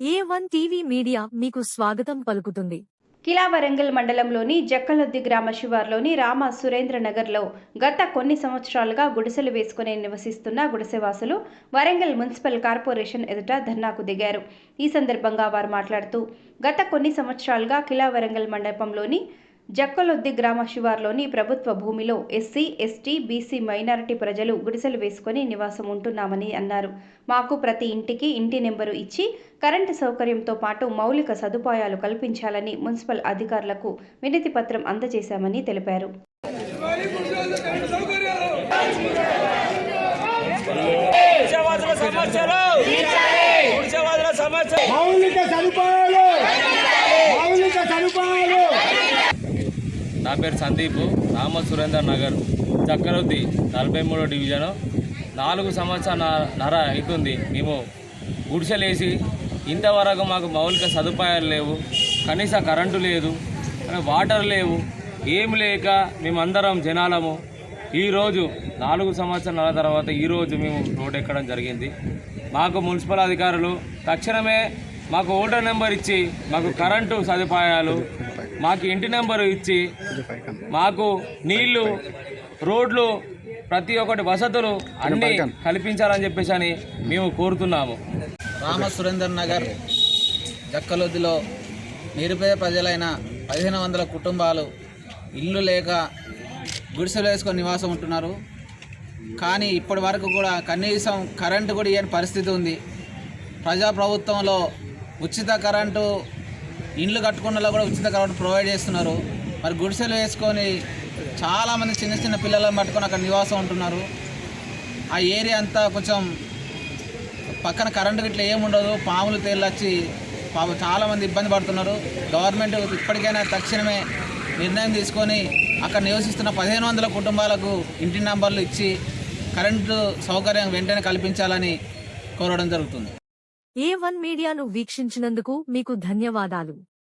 ఏ one TV media మీకు స్వాగతం పలుకుతుంది. కిలా వరంగల్ మండలంలోని జక్కలొద్ది గ్రామ శివార్లోని రామ సురేంద్ర నగర్లో గత కొన్ని సంవత్సరాలుగా గుడిసెలు వేసుకుని నివసిస్తున్న గుడిసెవాసులు వరంగల్ మున్సిపల్ కార్పొరేషన్ ఎదుట ధర్నాకు దిగారు. ఈ సందర్భంగా వారు మాట్లాడుతూ గత కొన్ని సంవత్సరాలుగా కిలా వరంగల్ మండపంలోని జక్కలొద్ది గ్రామ శివార్లోని ప్రభుత్వ భూమిలో ఎస్సీ ఎస్టీ బీసీ మైనారిటీ ప్రజలు గుడిసెలు వేసుకొని నివాసం ఉంటున్నామని అన్నారు. మాకు ప్రతి ఇంటికి ఇంటి నెంబరు ఇచ్చి కరెంటు సౌకర్యంతో పాటు మౌలిక సదుపాయాలు కల్పించాలని మున్సిపల్ అధికారులకు వినతి పత్రం అందజేశామని తెలిపారు. గుడిసెవాదుల సమస్యలు గుడిసెవాదుల సమస్యలు మౌలిక సదుపాయాలు మౌలిక సదుపాయాలు నా పేరు సందీప్ రామ సురేందర్ నగర్ చక్కరొద్ది నలభై మూడో డివిజను. నాలుగు సంవత్సరాల నర అవుతుంది మేము. గుడిసెలేసి ఇంతవరకు మాకు మౌలిక సదుపాయాలు లేవు కనీస కరెంటు లేదు వాటర్ లేవు ఏం లేక మేమందరం జనాలము. ఈరోజు నాలుగు సంవత్సరాల తర్వాత ఈరోజు మేము రోడ్ ఎక్కడం జరిగింది. మాకు మున్సిపల్ అధికారులు తక్షణమే మాకు ఓటర్ నెంబర్ ఇచ్చి మాకు కరెంటు సదుపాయాలు మాకు ఇంటి నెంబరు ఇచ్చి మాకు నీళ్ళు రోడ్లు ప్రతి ఒక్కటి వసతులు అన్నీ కల్పించాలని చెప్పేసి అని మేము కోరుతున్నాము. రామ సురేందర్ నగర్ జక్కలొద్దిలో నిరుపేద ప్రజలైన పదిహేను వందల కుటుంబాలు ఇల్లు లేక గుడిసెలు వేసుకొని నివాసం ఉంటున్నారు. కానీ ఇప్పటి వరకు కూడా కనీసం కరెంటు కూడా ఇవ్వని పరిస్థితి ఉంది. ప్రజాప్రభుత్వంలో ఉచిత కరెంటు ఇండ్లు కట్టుకున్న కూడా ఉచిత కరెంట్ ప్రొవైడ్ చేస్తున్నారు. మరి గుడిసెలు వేసుకొని చాలామంది చిన్న చిన్న పిల్లలను పట్టుకొని అక్కడ నివాసం ఉంటున్నారు. ఆ ఏరియా అంతా కొంచెం పక్కన కరెంటు గిట్ల ఏముండదు పాములు తేలొచ్చి పాపం చాలామంది ఇబ్బంది పడుతున్నారు. గవర్నమెంట్ ఇప్పటికైనా తక్షణమే నిర్ణయం తీసుకొని అక్కడ నివసిస్తున్న పదిహేను వందల కుటుంబాలకు ఇంటి నంబర్లు ఇచ్చి కరెంటు సౌకర్యం వెంటనే కల్పించాలని కోరడం జరుగుతుంది. ఏ వన్ మీడియాను వీక్షించినందుకు మీకు ధన్యవాదాలు.